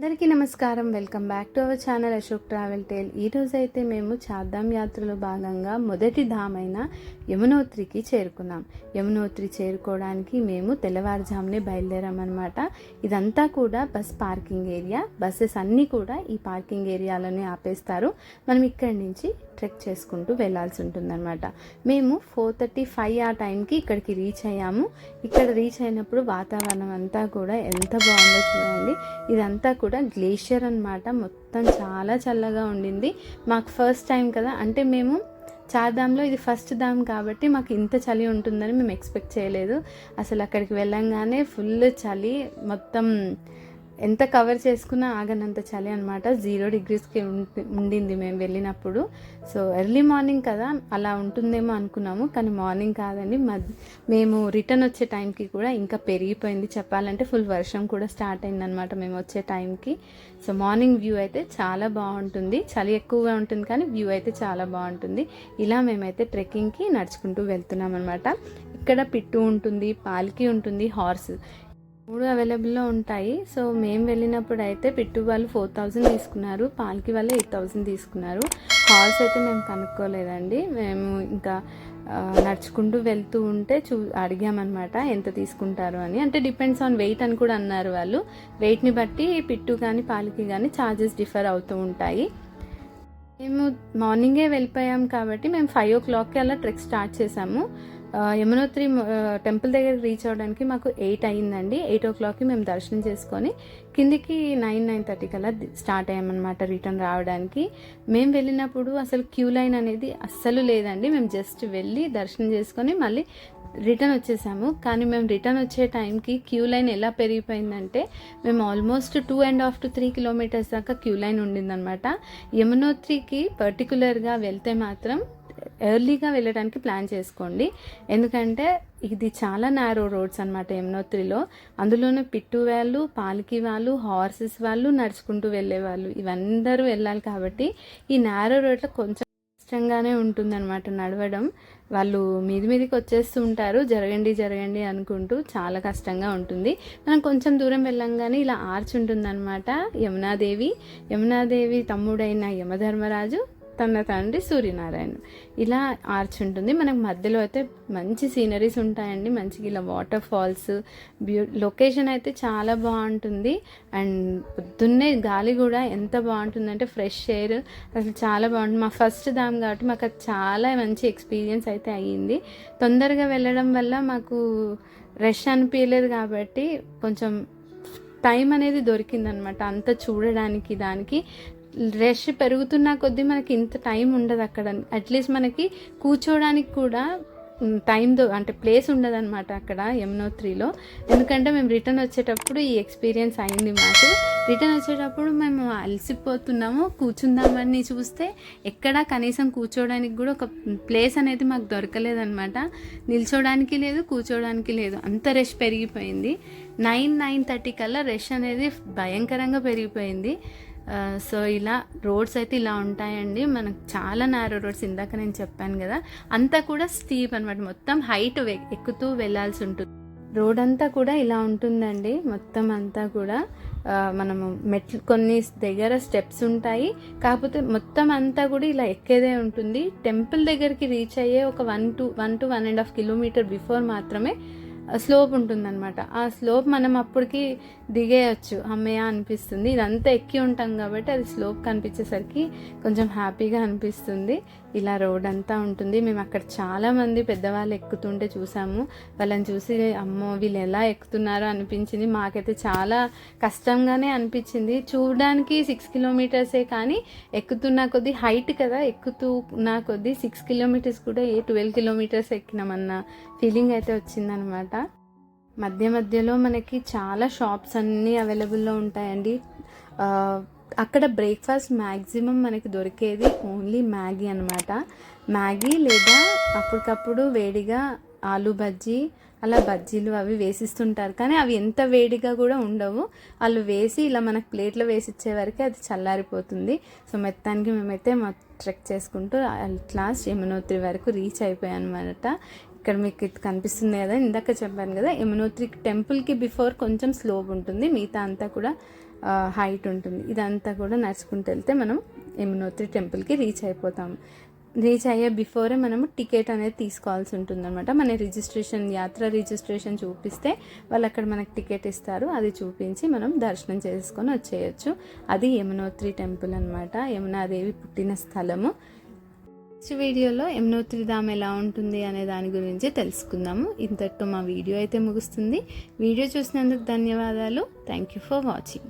అందరికీ నమస్కారం. Welcome back to our channel Ashok travel tale. ఈ రోజు అయితే మేము చార్ధామ్ యాత్రలో భాగంగా మొదటి ధామ్ అయిన యమునోత్రికి చేరుకున్నాం. యమునోత్రి చేరుకోవడానికి మేము తెల్లవారుజామునే బయలుదేరామన్నమాట. ఇదంతా కూడా బస్ పార్కింగ్ ఏరియా. బస్సెస్ అన్నీ కూడా ఈ పార్కింగ్ ఏరియాలోనే ఆపేస్తారు. మనం ఇక్కడి నుంచి ట్రెక్ చేసుకుంటూ వెళ్ళాల్సి ఉంటుందన్నమాట. మేము ఫోర్ థర్టీ ఫైవ్ ఆ టైంకి ఇక్కడికి రీచ్ అయ్యాము. ఇక్కడ రీచ్ అయినప్పుడు వాతావరణం అంతా కూడా ఎంత బాగుందో చూడండి. ఇదంతా కూడా గ్లేషియర్ అనమాట మొత్తం చాలా చల్లగా ఉండింది. మాకు ఫస్ట్ టైం కదా. అంటే మేము చార్ధామ్లో ఇది ఫస్ట్ ధామ్ కాబట్టి మాకు ఇంత చలి ఉంటుందని మేము ఎక్స్పెక్ట్ చేయలేదు. అసలు అక్కడికి వెళ్ళంగానే ఫుల్ చలి. మొత్తం ఎంత కవర్ చేసుకున్నా ఆగనంత చలి అనమాట జీరో డిగ్రీస్కి ఉండింది మేము వెళ్ళినప్పుడు. సో ఎర్లీ మార్నింగ్ కదా అలా ఉంటుందేమో అనుకున్నాము. కానీ మార్నింగ్ కాదండి. మద్ మేము రిటర్న్ వచ్చే టైంకి కూడా ఇంకా పెరిగిపోయింది చెప్పాలంటే. ఫుల్ వర్షం కూడా స్టార్ట్ అయిందనమాట మేము వచ్చే టైంకి సో మార్నింగ్ వ్యూ అయితే చాలా బాగుంటుంది. చలి ఎక్కువగా ఉంటుంది కానీ వ్యూ అయితే చాలా బాగుంటుంది. ఇలా మేమైతే ట్రెక్కింగ్కి నడుచుకుంటూ వెళ్తున్నాం అనమాట ఇక్కడ పిట్టు ఉంటుంది పాల్కి ఉంటుంది హార్స్ మూడు అవైలబుల్లో ఉంటాయి. సో మేము వెళ్ళినప్పుడు అయితే పిట్టు వాళ్ళు ఫోర్ థౌజండ్ తీసుకున్నారు. పాలకి వాళ్ళు ఎయిట్ థౌజండ్ తీసుకున్నారు. హార్స్ అయితే మేము కనుక్కోలేదండి. మేము ఇంకా నడుచుకుంటూ వెళ్తూ ఉంటే చూ అడిగామన్నమాట ఎంత తీసుకుంటారు అని. అంటే డిపెండ్స్ ఆన్ వెయిట్ అని కూడా అన్నారు వాళ్ళు. వెయిట్ని బట్టి పిట్టు కానీ పాలకి కానీ ఛార్జెస్ డిఫర్ అవుతూ ఉంటాయి. మేము మార్నింగే వెళ్ళిపోయాం కాబట్టి మేము ఫైవ్ ఓ క్లాక్కి అలా ట్రెక్ స్టార్ట్ చేసాము. యమునోత్రి టెంపుల్ దగ్గరికి రీచ్ అవ్వడానికి మాకు ఎయిట్ అయ్యిందండి. ఎయిట్ ఓ క్లాక్కి మేము దర్శనం చేసుకొని కిందికి నైన్ నైన్ థర్టీ కల్లా స్టార్ట్ అయ్యామన్నమాట రిటర్న్ రావడానికి. మేము వెళ్ళినప్పుడు అసలు క్యూ లైన్ అనేది అస్సలు లేదండి. మేము జస్ట్ వెళ్ళి దర్శనం చేసుకొని మళ్ళీ రిటర్న్ వచ్చేసాము. కానీ మేము రిటర్న్ వచ్చే టైంకి క్యూ లైన్ ఎలా పెరిగిపోయిందంటే మేము almost two and half to three kilometers దాకా క్యూ లైన్ ఉండిందనమాట యమునోత్రికి పర్టికులర్గా వెళ్తే మాత్రం ఎర్లీగా వెళ్ళడానికి ప్లాన్ చేసుకోండి. ఎందుకంటే ఇది చాలా నారో రోడ్స్ అనమాట యమునోత్రిలో. అందులోనూ పిట్టు వాళ్ళు పాలకి వాళ్ళు హార్సెస్ వాళ్ళు నడుచుకుంటూ వెళ్ళేవాళ్ళు. ఇవందరూ వెళ్ళాలి కాబట్టి ఈ నారో రోడ్లో కొంచెం కష్టంగానే ఉంటుందన్నమాట నడవడం. వాళ్ళు మీది మీదికి వచ్చేస్తూ ఉంటారు. జరగండి జరగండి అనుకుంటూ చాలా కష్టంగా ఉంటుంది. మనం కొంచెం దూరం వెళ్ళంగానే ఇలా ఆర్చ్ ఉంటుందన్నమాట యమునాదేవి. యమునాదేవి తమ్ముడైన యమధర్మరాజు తన తండ్రి సూర్యనారాయణ. ఇలా ఆర్చ్ ఉంటుంది. మనకు మధ్యలో అయితే మంచి సీనరీస్ ఉంటాయండి. మంచిగా ఇలా వాటర్ ఫాల్స్ బ్యూ లొకేషన్ అయితే చాలా బాగుంటుంది. అండ్ పొద్దున్నే గాలి కూడా ఎంత బాగుంటుందంటే ఫ్రెష్ ఎయిర్ అసలు చాలా బాగుంటుంది. మా ఫస్ట్ దామ్ కాబట్టి మాకు అది చాలా మంచి ఎక్స్పీరియన్స్ అయితే అయ్యింది. తొందరగా వెళ్ళడం వల్ల మాకు రష్ అనిపించలేదు కాబట్టి కొంచెం టైం అనేది దొరికిందనమాట. అంత చూడడానికి దానికి రష్ పెరుగుతున్న కొద్దీ మనకి ఇంత టైం ఉండదు అక్కడ. అట్లీస్ట్ మనకి కూర్చోవడానికి కూడా టైం దో అంటే ప్లేస్ ఉండదన్నమాట అక్కడ యమునోత్రిలో ఎందుకంటే మేము రిటర్న్ వచ్చేటప్పుడు ఈ ఎక్స్పీరియన్స్ అయింది మాకు. రిటర్న్ వచ్చేటప్పుడు మేము అలసిపోతున్నాము కూర్చుందామని చూస్తే ఎక్కడ కనీసం కూర్చోవడానికి కూడా ఒక ప్లేస్ అనేది మాకు దొరకలేదన్నమాట. నిల్చోడానికి లేదు కూర్చోవడానికి లేదు. అంత రష్ పెరిగిపోయింది. నైన్ నైన్ థర్టీ కల్లా రష్ అనేది భయంకరంగా పెరిగిపోయింది. సో ఇలా రోడ్స్ అయితే ఇలా ఉంటాయండి. మనకు చాలా నారో రోడ్స్ ఇందాక నేను చెప్పాను కదా. అంతా కూడా స్టీప్ అనమాట మొత్తం హైట్ ఎక్కుతూ వెళ్ళాల్సి ఉంటుంది. రోడ్ అంతా కూడా ఇలా ఉంటుందండి. మొత్తం అంతా కూడా మనము మెట్లు కొన్ని దగ్గర స్టెప్స్ ఉంటాయి. కాకపోతే మొత్తం అంతా కూడా ఇలా ఎక్కేదే ఉంటుంది. టెంపుల్ దగ్గరికి రీచ్ అయ్యే ఒక one two one two one and half kilometer before మాత్రమే స్లోప్ ఉంటుందన్నమాట. ఆ స్లోప్ మనం అప్పటికి దిగేయచ్చు. అమ్మయ్య అనిపిస్తుంది. ఇదంతా ఎక్కి ఉంటాం కాబట్టి అది స్లోప్ కనిపించేసరికి కొంచెం హ్యాపీగా అనిపిస్తుంది. ఇలా రోడ్ అంతా ఉంటుంది. మేము అక్కడ చాలామంది పెద్దవాళ్ళు ఎక్కుతుంటే చూసాము. వాళ్ళని చూసి అమ్మో వీళ్ళు ఎలా ఎక్కుతున్నారో అనిపించింది. మాకైతే చాలా కష్టంగానే అనిపించింది. చూడడానికి సిక్స్ కిలోమీటర్సే కానీ ఎక్కుతున్న కొద్దీ హైట్ కదా ఎక్కుతున్న కొద్దీ సిక్స్ కిలోమీటర్స్ కూడా ఏ ట్వెల్వ్ కిలోమీటర్స్ ఎక్కినామన్న ఫీలింగ్ అయితే వచ్చిందనమాట మధ్య మధ్యలో మనకి చాలా షాప్స్ అన్నీ అవైలబుల్లో ఉంటాయండి. అక్కడ బ్రేక్ఫాస్ట్ మ్యాక్సిమం మనకి దొరికేది ఓన్లీ మ్యాగీ అనమాట మ్యాగీ లేదా అప్పటికప్పుడు వేడిగా ఆలు బజ్జీ అలా బజ్జీలు అవి వేసిస్తుంటారు. కానీ అవి ఎంత వేడిగా కూడా ఉండవు. వాళ్ళు వేసి ఇలా మనకు ప్లేట్లో వేసి ఇచ్చే వరకే అది చల్లారిపోతుంది. సో మొత్తానికి మేమైతే మా ట్రెక్ చేసుకుంటూ అట్లా యమునోత్రి వరకు రీచ్ అయిపోయాను అనమాట ఇక్కడ మీకు ఇది కనిపిస్తుంది కదా ఇందాక చెప్పాను కదా యమునోత్రి టెంపుల్కి బిఫోర్ కొంచెం స్లోగ్ ఉంటుంది మిగతా అంతా కూడా హైట్ ఉంటుంది. ఇదంతా కూడా నడుచుకుంటూ వెళ్తే మనం యమునోత్రి టెంపుల్కి రీచ్ అయిపోతాం. రీచ్ అయ్యే బిఫోరే మనము టికెట్ అనేది తీసుకోవాల్సి ఉంటుంది అనమాట మన రిజిస్ట్రేషన్ యాత్ర రిజిస్ట్రేషన్ చూపిస్తే వాళ్ళు అక్కడ మనకు టికెట్ ఇస్తారు అది చూపించి మనం దర్శనం చేసుకొని వచ్చేయచ్చు. అది యమునోత్రి టెంపుల్ అనమాట యమునాదేవి పుట్టిన స్థలము. నెక్స్ట్ వీడియోలో యమునోత్రి ధామ్ ఎలా ఉంటుంది అనే దాని గురించి తెలుసుకుందాము. ఇంతటితో మా వీడియో అయితే ముగుస్తుంది. వీడియో చూసినందుకు ధన్యవాదాలు. Thank you for watching